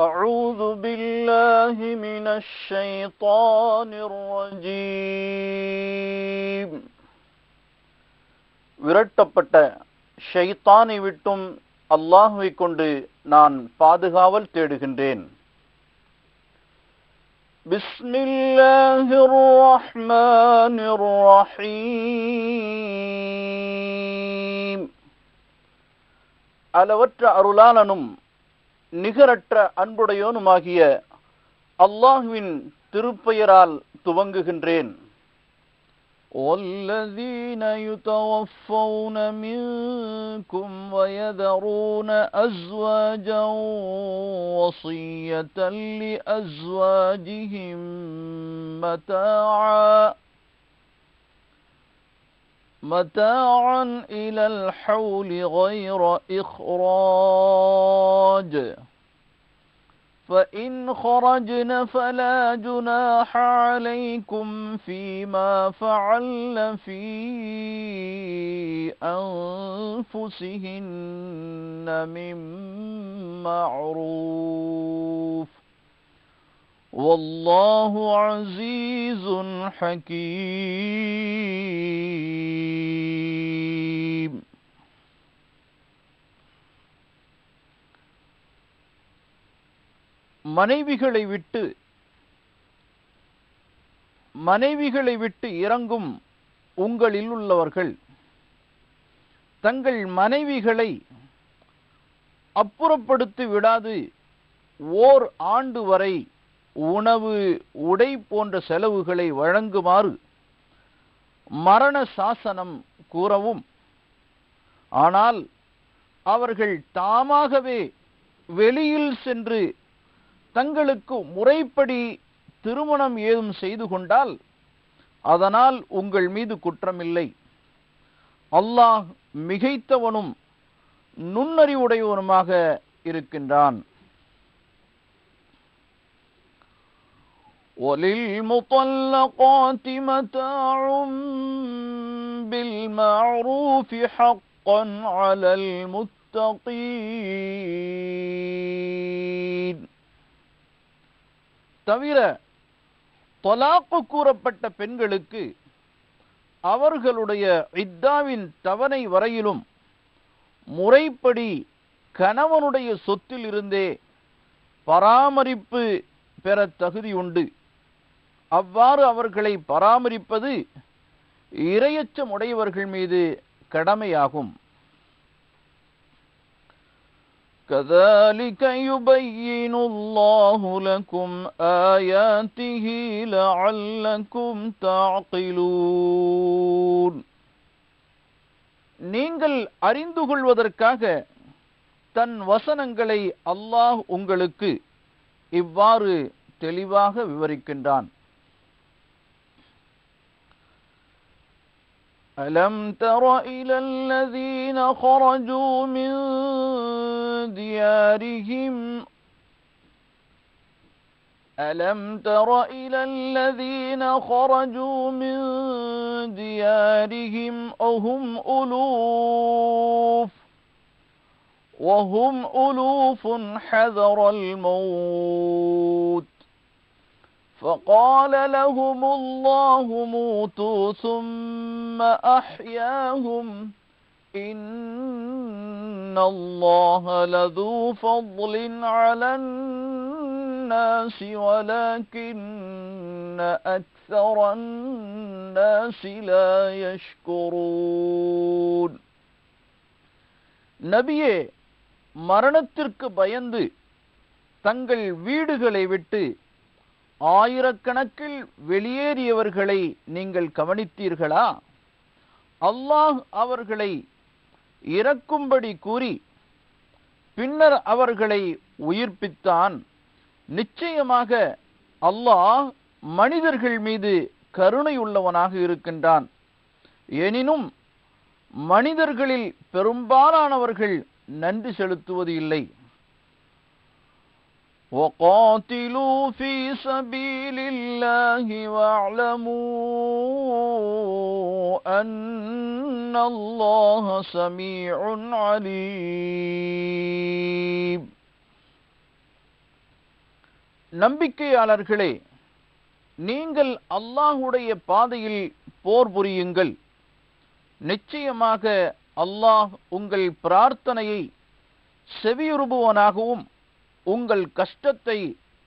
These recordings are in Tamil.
أعوذ بالله من الشيطان الرجيم விரட்டப்பட்ட ஷைத்தானை விட்டும் அல்லாஹுவை கொண்டு நான் பாதுகாவல் தேடுகின்றேன் بسم الله الرحمن الرحيم அளவற்ற அருளாளனும் நிகரற்ற அன்புடையோனுமாகிய அல்லாஹுவின் திருப்பெயரால் துவங்குகின்றேன் والذين يتوفون منكم ويذرون أزواجا وصية لأزواجهم متاعا متاعا إلى الحول غير إخراج. فإن خرجن فلا جناح عليكم فيما فعلن في أنفسهن من معروف والله عزيز حكيم. மனைவிகளை விட்டு மனைவிகளை விட்டு இறங்கும் உங்களில் உள்ளவர்கள் தங்கள் மனைவிகளை அப்புறப்படுத்தி விடாது. ஓர் ஆண்டு வரை உணவு உடை போன்ற செலவுகளை வழங்குமாறு மரண சாசனம் கூறவும். ஆனால் அவர்கள் தாமாகவே வெளியில் சென்று தங்களுக்கு முறைப்படி திருமணம் ஏதும் செய்து கொண்டால் அதனால் உங்கள் மீது குற்றமில்லை அல்லாஹ் மிகைத்தவனும் நுண்ணறிவுடையவனுமாக இருக்கின்றான் وللمطلقات متاع بالمعروف حقا على المتقين தவிர தொலாக்கு கூறப்பட்ட பெண்களுக்கு அவர்களுடைய இத்தாவின் தவணை வரையிலும் முறைப்படி கணவனுடைய சொத்தில் இருந்தே பராமரிப்பு பெற தகுதி உண்டு. அவ்வாறு அவர்களை பராமரிப்பது இரையச்சம் உடையவர்கள் மீது கடமையாகும். كذلك يبين الله لكم آياته لعلكم تعقلون நீங்கள் அறிந்து கொள்வதற்காக தன் வசனங்களை அல்லாஹ் உங்களுக்கு இவ்வாறு தெளிவாக விவரிக்கின்றான் ألم تر إلى الذين خرجوا من ديارهم ألم تر إلى الذين خرجوا من ديارهم وهم ألوف وهم ألوف حذر الموت فقال لهم الله موتوا ثم أحياهم إن الله لذو فضل على الناس ولكن أكثر الناس لا يشكرون நபியே மரணத்திற்கு பயந்து தங்கள் வீடுகளை விட்டு ஆயிரக்கணக்கில் வெளியேறியவர்களை நீங்கள் கவனித்தீர்களா? அல்லாஹ் அவர்களை இறக்கும்படி கூறி பின்னர் அவர்களை உயிர்ப்பித்தான். நிச்சயமாக அல்லாஹ் மனிதர்கள் மீது கருணையுள்ளவனாக இருக்கின்றான். எனினும் மனிதர்களில் பெரும்பாலானவர்கள் நன்றி செலுத்துவது இல்லை. وقاتلوا في سبيل الله واعلموا أن الله سميع عليم நம்பிக்கையாளர்களே நீங்கள் அல்லாஹுடைய பாதையில் போர் புரியுங்கள் நிச்சயமாக அல்லாஹ் உங்கள் பிரார்த்தனையை செவியுறுபவனாகவும் உங்கள் கஷ்டத்தை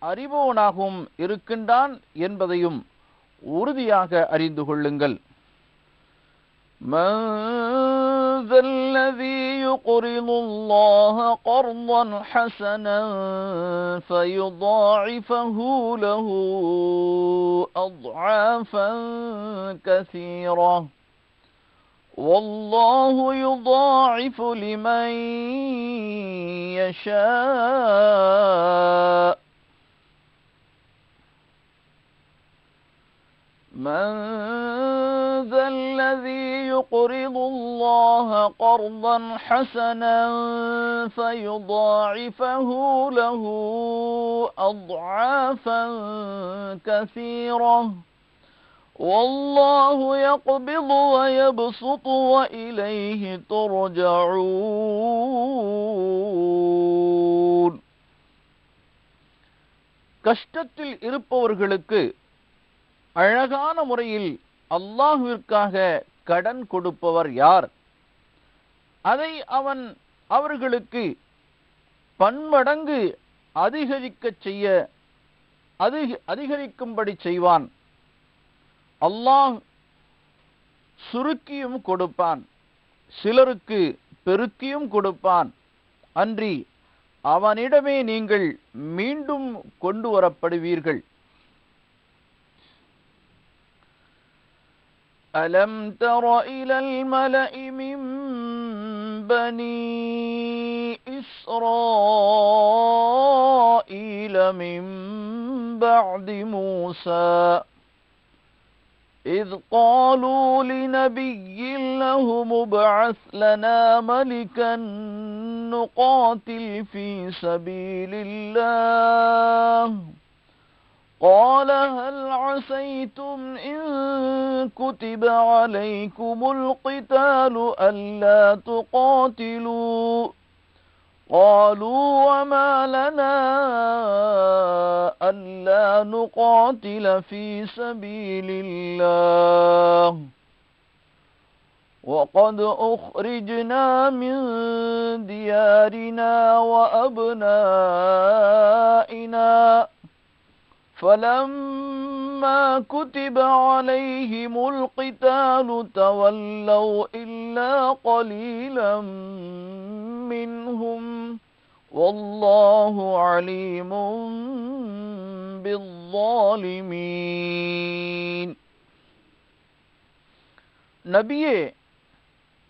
அறிபவனாகவும் இருக்கின்றான் என்பதையும் உறுதியாக அறிந்து கொள்ளுங்கள் من ذا الذي يقرض الله قرضا حسنا فيضاعفه له أضعافا كثيرة والله يضاعف لمن يشاء. من ذا الذي يقرض الله قرضا حسنا فيضاعفه له أضعافا كثيرة. والله يقبض ويبسط وإليه ترجعون கஷ்டத்தில் இருப்பவர்களுக்கு அழகான முறையில் அல்லாஹுவிற்காக கடன் கொடுப்பவர் யார் அதை அவன் அவர்களுக்கு பன்மடங்கு அதிகரிக்கச் செய்ய அதிக அதிகரிக்கும்படி செய்வான் அல்லாஹ் சுருக்கியும் கொடுப்பான் சிலருக்கு பெருக்கியும் கொடுப்பான் அன்றி அவனிடமே நீங்கள் மீண்டும் கொண்டு வரப்படுவீர்கள் ألم تر إلى الملأ من بني إسرائيل من بعد موسى إذ قالوا لنبي له مبعث لنا ملكا نقاتل في سبيل الله. قال هل عسيتم إن كتب عليكم القتال ألا تقاتلوا؟ قالوا وما لنا ألا نقاتل في سبيل الله. وقد أخرجنا من ديارنا وأبنائنا. فلما كتب عليهم القتال تولوا إلا قليلا منهم. والله عليم பில்வாலிமீன் நபியே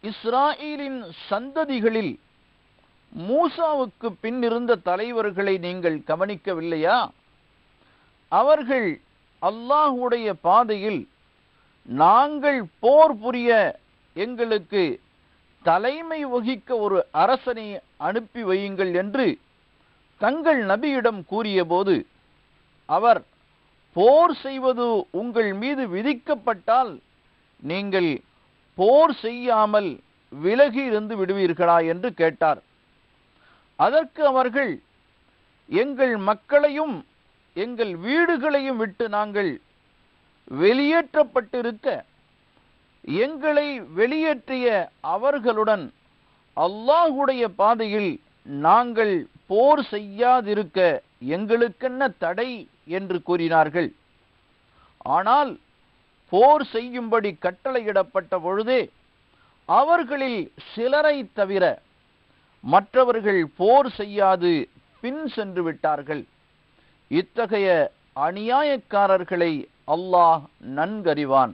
இஸ்ராயிலின் சந்ததிகளில் மூசாவுக்கு பின் இருந்த தலைவர்களை நீங்கள் கவனிக்கவில்லையா? அவர்கள் அல்லாஹுடைய பாதையில் நாங்கள் போர் புரிய எங்களுக்கு தலைமை வகிக்க ஒரு அரசனை அனுப்பி வையுங்கள் என்று தங்கள் நபியிடம் கூறியபோது அவர் போர் செய்வது உங்கள் மீது விதிக்கப்பட்டால் நீங்கள் போர் செய்யாமல் விலகி இருந்து விடுவீர்களா என்று கேட்டார். அதற்கு அவர்கள் எங்கள் மக்களையும் எங்கள் வீடுகளையும் விட்டு நாங்கள் வெளியேற்றப்பட்டிருக்க எங்களை வெளியேற்றிய அவர்களுடன் அல்லாஹுடைய பாதையில் நாங்கள் போர் செய்யாதிருக்க எங்களுக்கென்ன தடை? என்று கூறினார்கள். ஆனால் போர் செய்யும்படி கட்டளையிடப்பட்ட பொழுதே அவர்களில் சிலரை தவிர மற்றவர்கள் போர் செய்யாது பின் சென்று விட்டார்கள். இத்தகைய அநியாயக்காரர்களை அல்லாஹ் நன்கறிவான்.